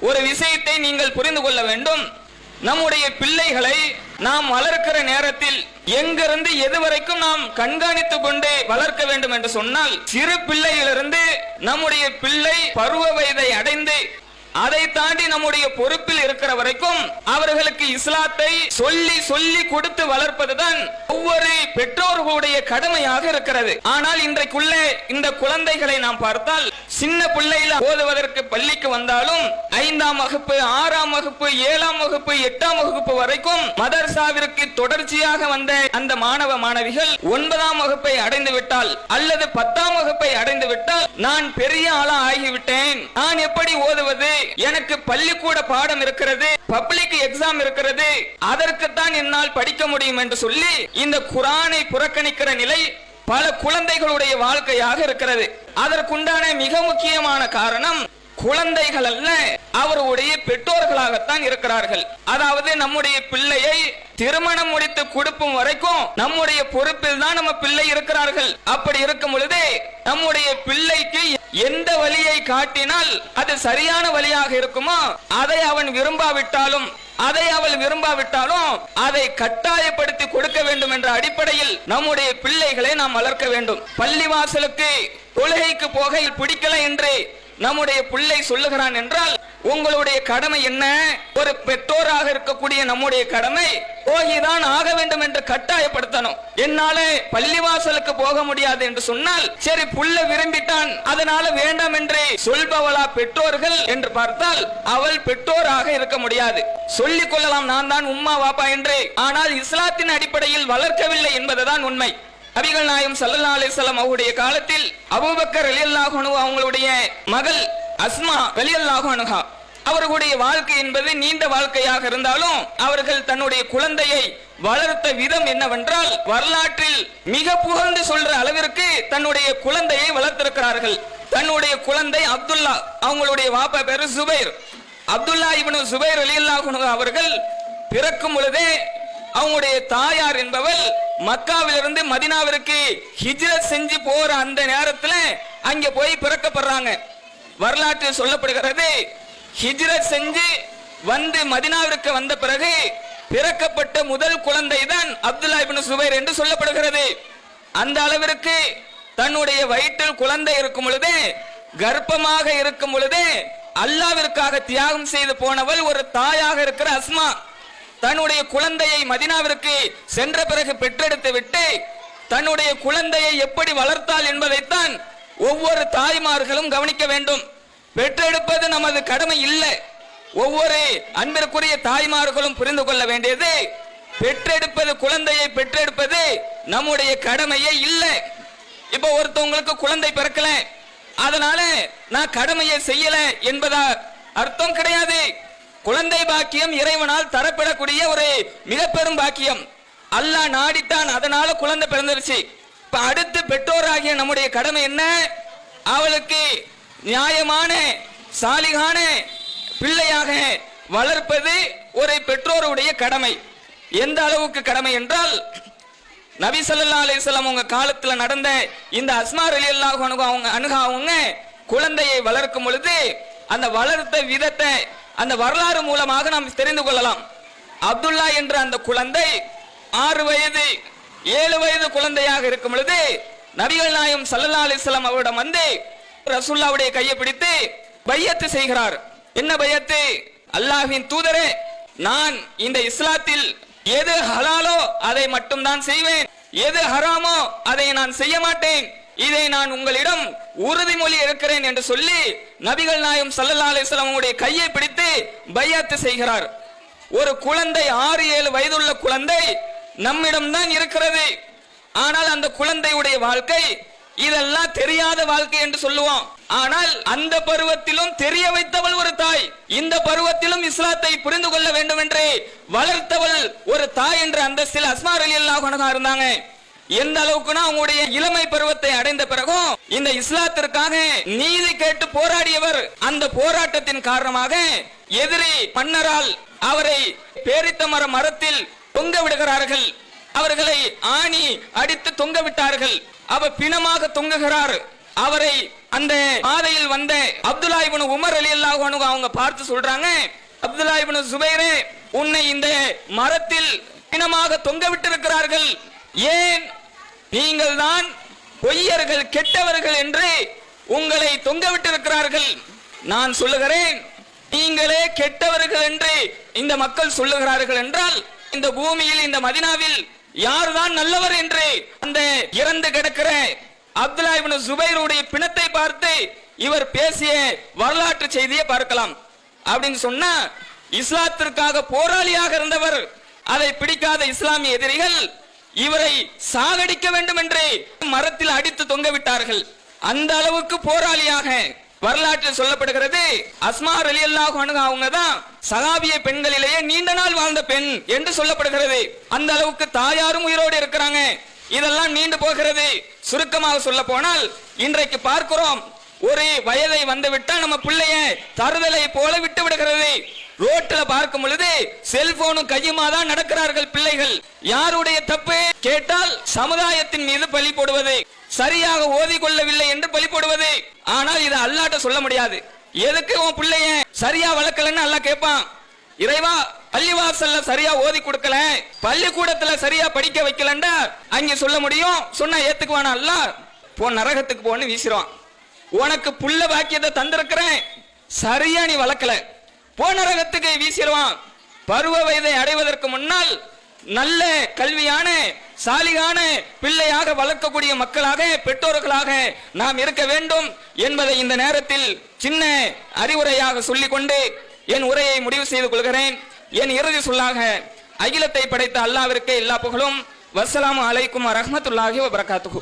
ஒரு விஷயத்தை நீங்கள் புரிந்து கொள்ள வேண்டும். நம்முடைய பிள்ளைகளை நாம் வளர்க்கிற நேரத்தில் எங்கிருந்து எது வரைக்கும் நாம் கண்காணித்துக் கொண்டு வளர்க்க வேண்டும் என்று சொன்னால் சிறு பிள்ளையிலிருந்து நம்முடைய பிள்ளை பருவ வயதை அடைந்து அதை தாண்டி நம்முடைய பொறுப்பில் இருக்கிற வரைக்கும் அவர்களுக்கு இஸ்லாத்தை சொல்லி சொல்லி கொடுத்து வளர்ப்பதுதான் ஒவ்வொரு பெற்றோர்களுடைய கடமையாக இருக்கிறது. ஆனால் இன்றைக்குள்ள இந்த குழந்தைகளை நாம் பார்த்தால் சின்ன பிள்ளையில ஓதுவதற்கு பள்ளிக்கு வந்தாலும் ஐந்தாம் வகுப்பு ஆறாம் வகுப்பு ஏழாம் வகுப்பு எட்டாம் வகுப்பு வரைக்கும் மதர்சாவிற்கு தொடர்ச்சியாக வந்த அந்த மாணவ மாணவிகள் ஒன்பதாம் வகுப்பை அடைந்து விட்டால் அல்லது பத்தாம் வகுப்பை அடைந்து விட்டால் நான் பெரிய ஆளா ஆகிவிட்டேன். நான் எப்படி ஓதுவது? எனக்கு பள்ளிக்கூட பாடம் இருக்கிறது பப்ளிக் எக்ஸாம் இருக்கிறது அதற்குத்தான் என்னால் படிக்க முடியும் என்று சொல்லி இந்த குரானை புறக்கணிக்கிற நிலை பல குழந்தைகளுடைய வாழ்க்கையாக இருக்கிறது. அதற்குண்டான மிக முக்கியமான காரணம் குழந்தைகள் அல்ல. அவருடைய பெற்றோர்களாகத்தான் இருக்கிறார்கள். அதாவது நம்முடைய பிள்ளையை திருமணம் முடித்து கொடுக்கும் வரைக்கும் நம்முடைய பொறுப்பில் தான் நம்ம பிள்ளை இருக்கிறார்கள். அப்படி இருக்கும் பொழுது நம்முடைய பிள்ளைக்கு எந்த வழியை காட்டினால் அது சரியான வழியாக இருக்குமோ அதை அவன் விரும்பாவிட்டாலும் அதை அவள் விரும்பாவிட்டாலும் அதை கட்டாயப்படுத்தி கொடுக்க வேண்டும் என்ற அடிப்படையில் நம்முடைய பிள்ளைகளை நாம் வளர்க்க வேண்டும். பள்ளிவாசலுக்கு தொழுகைக்கு போக பிடிக்கல என்று நம்முடைய பிள்ளை சொல்லுகிறான் என்றால் உங்களுடைய கடமை என்ன? ஒரு பெற்றோராக இருக்கக்கூடிய நம்முடைய கடமை போகிதான் ஆக வேண்டும் என்று கட்டாயப்படுத்தணும். என்னால பள்ளிவாசலுக்கு போக முடியாது என்று சொன்னால் சரி புள்ள விரும்பிட்டான் அதனால வேண்டாம் என்று சொல்பவளா பெற்றோர்கள் என்று பார்த்தால் அவள் பெற்றோராக இருக்க முடியாது. சொல்லிக் கொள்ளலாம் நான் தான் உம்மா வாப்பா என்று. ஆனால் இஸ்லாத்தின் அடிப்படையில் வளர்க்கவில்லை என்பதுதான் உண்மை. நபிகள் நாயம் சல்லா அலிசல்லாம் அவருடைய காலத்தில் அபுபக்கர் ரலியல்லாஹு அவங்களுடைய மகள் அஸ்மா வெளியல்லாக அன்ஹா. அவர்களுடைய வாழ்க்கை என்பது நீண்ட வாழ்க்கையாக இருந்தாலும் அவர்கள் தன்னுடைய குழந்தையை வளர்த்த விதம் என்னவென்றால் வரலாற்றில் மிக புகழ்ந்து சொல்ற அளவிற்கு தன்னுடைய குழந்தையை வளர்த்திருக்கிறார்கள். தன்னுடைய குழந்தை அப்துல்லா அவங்களுடைய வாப்பா பேரு சுபைர். அப்துல்லா இவனு சுபைர் ரலியல்லாஹு அவர்கள் பிறக்கும் பொழுதே அவங்களுடைய தாயார் என்பவள் மக்காவிலிருந்து மதினாவிற்கு ஹிஜ்ரத் செஞ்சு போற அந்த நேரத்துல அங்க போய் பிறக்கப்படுறாங்க. வரலாற்றில் சொல்லப்படுகிறது. ஹிஜ்ரத் செஞ்சு வந்து மதினாவிற்கு வந்த பிறகு பிறக்கப்பட்ட முதல் குழந்தை தான் அப்துல்லா இபின் சுபைர் என்று சொல்லப்படுகிறது. அந்த அளவிற்கு தன்னுடைய வயிற்றில் குழந்தை இருக்கும் பொழுது கர்ப்பமாக இருக்கும் பொழுது அல்லாவிற்காக தியாகம் செய்து போனவள் ஒரு தாயாக இருக்கிற அஸ்மா. தன்னுடைய குழந்தையை மதினாவிற்கு சென்ற பிறகு பெற்றெடுத்து விட்டு தன்னுடைய குழந்தையை எப்படி வளர்த்தாள் என்பதைத்தான் ஒவ்வொரு தாய்மார்களும் கவனிக்க வேண்டும். பெற்றெடுப்பது நமது கடமை இல்லை. ஒவ்வொரு அன்பிற்குரிய தாய்மார்களும் புரிந்து கொள்ள வேண்டியது பெற்றெடுப்பது குழந்தையை பெற்றெடுப்பது நம்முடைய கடமையே இல்லை. இப்ப ஒருத்தவங்களுக்கு குழந்தை பிறக்கல அதனால நான் கடமையை செய்யல என்பதா அர்த்தம் கிடையாது. குழந்தை பாக்கியம் இறைவனால் தரப்படக்கூடிய ஒரு மிக பெரும் பாக்கியம். அல்லாஹ் நாடித்தான் அதனால குழந்தை பிறந்துருச்சு. இப்ப அடுத்து பெற்றோராகிய நம்முடைய கடமை என்ன? அவளுக்கு நியாயமான சாலிகான பிள்ளையாக வளர்ப்பது ஒரு பெற்றோருடைய கடமை. எந்த அளவுக்கு கடமை என்றால் நபி ஸல்லல்லாஹு அலிஸ்லாம் உங்க காலத்துல நடந்த இந்த அஸ்மார் அலி அல்லாஹ் அவங்க அணுகா அவங்க குழந்தையை வளர்க்கும் பொழுது அந்த வளர்த்த விதத்தை அந்த வரலாறு மூலமாக நாம் தெரிந்து கொள்ளலாம். அப்துல்லா என்ற அந்த குழந்தை ஆறு வயது ஏழு வயது குழந்தையாக இருக்கும் பொழுது நபிகள் நாயம் சல்லா அலிஸ்லாம் அவரிடம் வந்து ரசுல்லாவுடைய கையை பிடித்து பையத்து செய்கிறார். என்ன பையத்து? அல்லாஹின் தூதரே நான் இந்த இஸ்லாத்தில் எது ஹலாலோ அதை மட்டும்தான் செய்வேன். எது ஹராமோ அதை நான் செய்ய மாட்டேன். இதை நான் உங்களிடம் உறுதிமொழி இருக்கிறேன் என்று சொல்லி நபிகள் நாயம் சல்லா அலிஸ்லாம் கையை பிடித்து பையத்து செய்கிறார். ஒரு குழந்தை ஆறு ஏழு வயதுள்ள குழந்தை நம்மிடம்தான் இருக்கிறது. ஆனால் அந்த குழந்தையுடைய வாழ்க்கை இதெல்லாம் தெரியாத வாழ்க்கை என்று சொல்லுவோம். ஆனால் அந்த பருவத்திலும் தெரிய வைத்தவள் ஒரு தாய். இந்த பருவத்திலும் இஸ்லாத்தை புரிந்து கொள்ள வேண்டும் என்று வளர்த்தவள் ஒரு தாய் என்ற அந்தஸ்தில் அஸ்மார் அலி அல்லாஹ் இருந்தாங்க. எந்த அளவுக்குனா அவங்களுடைய இளமை பருவத்தை அடைந்த பிறகும் இந்த இஸ்லாத்திற்காக நீதி கேட்டு போராடியவர் அந்த போராட்டத்தின் காரணமாக எதிரி மன்னரால் அவரை பேரித்த மர மரத்தில் தொங்க விடுகிறார்கள். அவர்களை ஆணி அடித்து தொங்க விட்டார்கள். அவர் பிணமாக தொங்குகிறார். அவரை அந்த பாதையில் வந்த அப்துல்லா இபனு உமர் அலி அல்லாஹ் அவங்க பார்த்து சொல்றாங்க அப்துல்லா இபனு சுபைரே உன்னை இந்த மரத்தில் பிணமாக தொங்க விட்டிருக்கிறார்கள். ஏன்? நீங்கள் தான் பொய்யர்கள் கெட்டவர்கள் என்று உங்களை தொங்க விட்டிருக்கிறார்கள். நான் சொல்லுகிறேன் நீங்களே கெட்டவர்கள் என்று இந்த மக்கள் சொல்லுகிறார்கள் என்றால் இந்த பூமியில் இந்த மதினாவில் யார்தான் நல்லவர் என்று அந்த இறந்து கிடக்கிற அப்துல்லா இப்னு சுபைருடைய பிணத்தை பார்த்து இவர் பேசிய வரலாற்று செய்தியை பார்க்கலாம். அப்படின்னு சொன்னா இஸ்லாத்திற்காக போராளியாக இருந்தவர் அதை பிடிக்காத இஸ்லாமிய எதிரிகள் இவரை சாகடிக்க வேண்டும் என்று மரத்தில் அடித்து தொங்க விட்டார்கள். அந்த அளவுக்கு போராளியாக வரலாற்றில் சொல்லப்படுகிறது அஸ்மா அலி அல்லாஹ் அவங்க தான் சகாபிய பெண்களிலேயே நீண்ட நாள் வாழ்ந்த பெண் என்று சொல்லப்படுகிறது. அந்த அளவுக்கு தாயாரும் உயிரோடு இருக்கிறாங்க. இதெல்லாம் நீண்டு போகிறது. சுருக்கமாக சொல்ல போனால் இன்றைக்கு பார்க்கிறோம் ஒரு வயதை வந்துவிட்டால் நம்ம பிள்ளைய தருதலை போல விட்டு விடுகிறது. ரோட்ல பார்க்கும் பொழுது செல்போனும் கையுமா தான் நடக்கிறார்கள் பிள்ளைகள். யாருடைய தப்பு? கேட்டால் சமுதாயத்தின் மீது பழி போடுவது. சரியாக ஓதி கொள்ளவில்லை என்று பழி போடுவது. ஆனால் இதை அல்லாட்ட சொல்ல முடியாது. எதுக்கு உன் பிள்ளைய சரியா வளர்க்கலன்னு அல்லா கேட்பான் இறைவா பள்ளிவாசல்ல சரியா ஓதி கொடுக்கல. பள்ளிக்கூடத்துல சரியா படிக்க வைக்கலண்டா அங்க சொல்ல முடியும். சொன்னா ஏத்துக்குவானா அல்ல போ நரகத்துக்கு போன்னு வீசிடுவான். உனக்கு புள்ள பாக்கியத்தை தந்திருக்கிறேன். சரியா நீ வளர்க்கல. போனரகத்துக்கு வீசிடுவான். பருவ வயதை அடைவதற்கு முன்னால் நல்ல கல்வியான சாலிகான பிள்ளையாக வளர்க்கக்கூடிய மக்களாக பெற்றோர்களாக நாம் இருக்க வேண்டும் என்பதை இந்த நேரத்தில் சின்ன அறிவுரையாக சொல்லிக்கொண்டு என் உரையை முடிவு செய்து கொள்கிறேன். என் இறுதி சொல்லாக அகிலத்தை படைத்த அல்லாவிற்கு எல்லா புகழும். வசலாம் அலைக்கும் வரஹ்மத்துல்லாஹி வபரகாத்துஹு.